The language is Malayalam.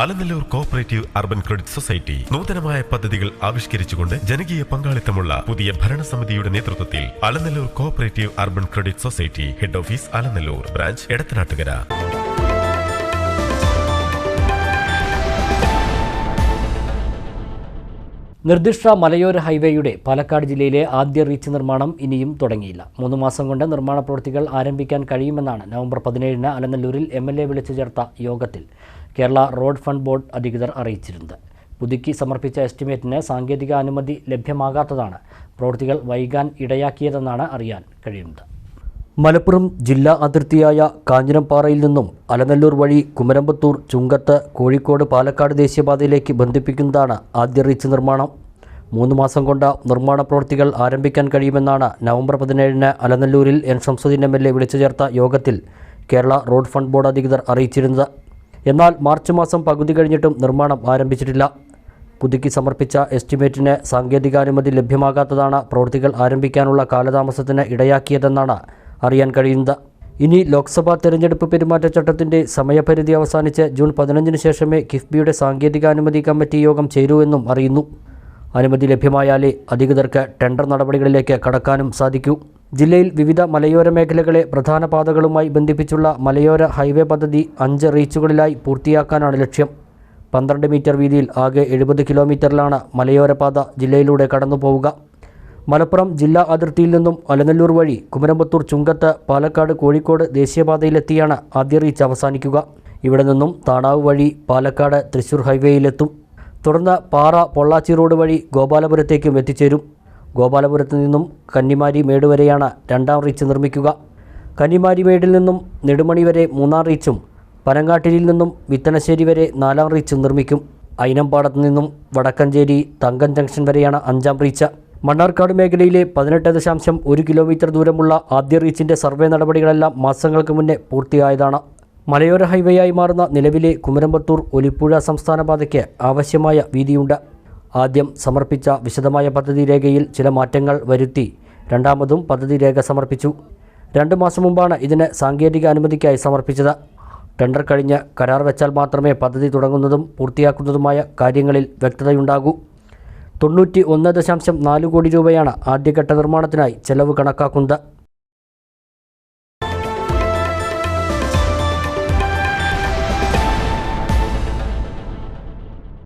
Alanallur cooperative urban credit society നൂതനമായ പദ്ധതികൾ ആവിഷ്കരിച്ചുകൊണ്ട് ജനകീയ പങ്കാളിത്തമുള്ള പുതിയ ഭരണസമിതിയുടെ നേതൃത്വത്തിൽ Alanallur cooperative urban credit society head office Alanallur branch Edathanattukara. നിർദ്ദിഷ്ട മലയോര ഹൈവേയുടെ പാലക്കാട് ജില്ലയിലെ ആദ്യ റീച്ച് നിർമ്മാണം ഇനിയും തുടങ്ങിയില്ല. മൂന്ന് മാസം കൊണ്ട് നിർമ്മാണ പ്രവൃത്തികൾ ആരംഭിക്കാൻ കഴിയുമെന്നാണ് നവംബർ പതിനേഴിന് അലനല്ലൂരിൽ എം എൽ എ വിളിച്ചു ചേർത്ത യോഗത്തിൽ കേരള റോഡ് ഫണ്ട് ബോർഡ് അധികൃതർ അറിയിച്ചിരുന്നത്. പുതുക്കി സമർപ്പിച്ച എസ്റ്റിമേറ്റിന് സാങ്കേതിക അനുമതി ലഭ്യമാകാത്തതാണ് പ്രവൃത്തികൾ വൈകാൻ ഇടയാക്കിയതെന്നാണ് അറിയാൻ കഴിയുന്നത്. മലപ്പുറം ജില്ലാ അതിർത്തിയായ കാഞ്ഞിരംപാറയിൽ നിന്നും അലനല്ലൂർ വഴി കുമരമ്പത്തൂർ ചുങ്കത്ത് കോഴിക്കോട് പാലക്കാട് ദേശീയപാതയിലേക്ക് ബന്ധിപ്പിക്കുന്നതാണ് ആദ്യ റീച്ച് നിർമ്മാണം. മൂന്ന് മാസം കൊണ്ട് നിർമ്മാണ പ്രവൃത്തികൾ ആരംഭിക്കാൻ കഴിയുമെന്നാണ് നവംബർ പതിനേഴിന് അലനല്ലൂരിൽ N Shamsuddin M L A വിളിച്ചു ചേർത്ത യോഗത്തിൽ കേരള റോഡ് ഫണ്ട് ബോർഡ് അധികൃതർ അറിയിച്ചിരുന്നത്. എന്നാൽ മാർച്ച് മാസം പകുതി കഴിഞ്ഞിട്ടും നിർമ്മാണം ആരംഭിച്ചിട്ടില്ല. പുതുക്കി സമർപ്പിച്ച എസ്റ്റിമേറ്റിന് സാങ്കേതികാനുമതി ലഭ്യമാകാത്തതാണ് പ്രവൃത്തികൾ ആരംഭിക്കാനുള്ള കാലതാമസത്തിന് ഇടയാക്കിയതെന്നാണ് അറിയാൻ കഴിയുന്നത്. ഇനി ലോക്സഭാ തെരഞ്ഞെടുപ്പ് പെരുമാറ്റച്ചട്ടത്തിന്റെ സമയപരിധി അവസാനിച്ച് ജൂൺ പതിനഞ്ചിന് ശേഷമേ കിഫ്ബിയുടെ സാങ്കേതികാനുമതി കമ്മിറ്റി യോഗം ചേരൂ എന്നും അറിയുന്നു. അനുമതി ലഭ്യമായാലേ അധികൃതർക്ക് ടെൻഡർ നടപടികളിലേക്ക് കടക്കാനും സാധിക്കൂ. ജില്ലയിൽ വിവിധ മലയോര മേഖലകളെ പ്രധാന പാതകളുമായി ബന്ധിപ്പിച്ചുള്ള മലയോര ഹൈവേ പദ്ധതി അഞ്ച് റീച്ചുകളിലായി പൂർത്തിയാക്കാനാണ് ലക്ഷ്യം. പന്ത്രണ്ട് മീറ്റർ വീതിയിൽ ആകെ എഴുപത് കിലോമീറ്ററിലാണ് മലയോര പാത ജില്ലയിലൂടെ കടന്നു പോവുക മലപ്പുറം ജില്ലാ അതിർത്തിയിൽ നിന്നും അലനല്ലൂർ വഴി കുമരമ്പത്തൂർ ചുങ്കത്ത് പാലക്കാട് കോഴിക്കോട് ദേശീയപാതയിലെത്തിയാണ് ആദ്യ റീച്ച് അവസാനിക്കുക. ഇവിടെ നിന്നും താണാവ് വഴി പാലക്കാട് തൃശൂർ ഹൈവേയിലെത്തും. തുടർന്ന് പാറ പൊള്ളാച്ചി റോഡ് വഴി ഗോപാലപുരത്തേക്കും എത്തിച്ചേരും. ഗോപാലപുരത്ത് നിന്നും കന്നിമാരി മേട് വരെയാണ് രണ്ടാം റീച്ച് നിർമ്മിക്കുക. കന്നിമാരി മേടിൽ നിന്നും നെടുമണി വരെ മൂന്നാം റീച്ചും പനങ്ങാട്ടിരിയിൽ നിന്നും വിത്തനശ്ശേരി വരെ നാലാം റീച്ച് നിർമ്മിക്കും. അയിനമ്പാടത്ത് നിന്നും വടക്കഞ്ചേരി തങ്കൻ ജംഗ്ഷൻ വരെയാണ് അഞ്ചാം റീച്ച്. മണ്ണാർക്കാട് മേഖലയിലെ പതിനെട്ട് ദശാംശം ഒരു കിലോമീറ്റർ ദൂരമുള്ള ആദ്യ റീച്ചിന്റെ സർവേ നടപടികളെല്ലാം മാസങ്ങൾക്ക് മുന്നേ പൂർത്തിയായതാണ്. മലയോര ഹൈവേയായി മാറുന്ന നിലവിലെ കുമരമ്പത്തൂർ ഒലിപ്പുഴ സംസ്ഥാന പാതയ്ക്ക് ആവശ്യമായ വീതിയുണ്ട്. ആദ്യം സമർപ്പിച്ച വിശദമായ പദ്ധതി രേഖയിൽ ചില മാറ്റങ്ങൾ വരുത്തി രണ്ടാമതും പദ്ധതി രേഖ സമർപ്പിച്ചു. രണ്ട് മാസം മുമ്പാണ് ഇതിന് സാങ്കേതിക അനുമതിക്കായി സമർപ്പിച്ചത്. ടെൻഡർ കഴിഞ്ഞ് കരാർ വെച്ചാൽ മാത്രമേ പദ്ധതി തുടങ്ങുന്നതും പൂർത്തിയാക്കുന്നതുമായ കാര്യങ്ങളിൽ വ്യക്തതയുണ്ടാകൂ. തൊണ്ണൂറ്റി ഒന്ന് ദശാംശം നാല് കോടി രൂപയാണ് ആദ്യഘട്ട നിർമ്മാണത്തിനായി ചെലവ് കണക്കാക്കുന്നത്.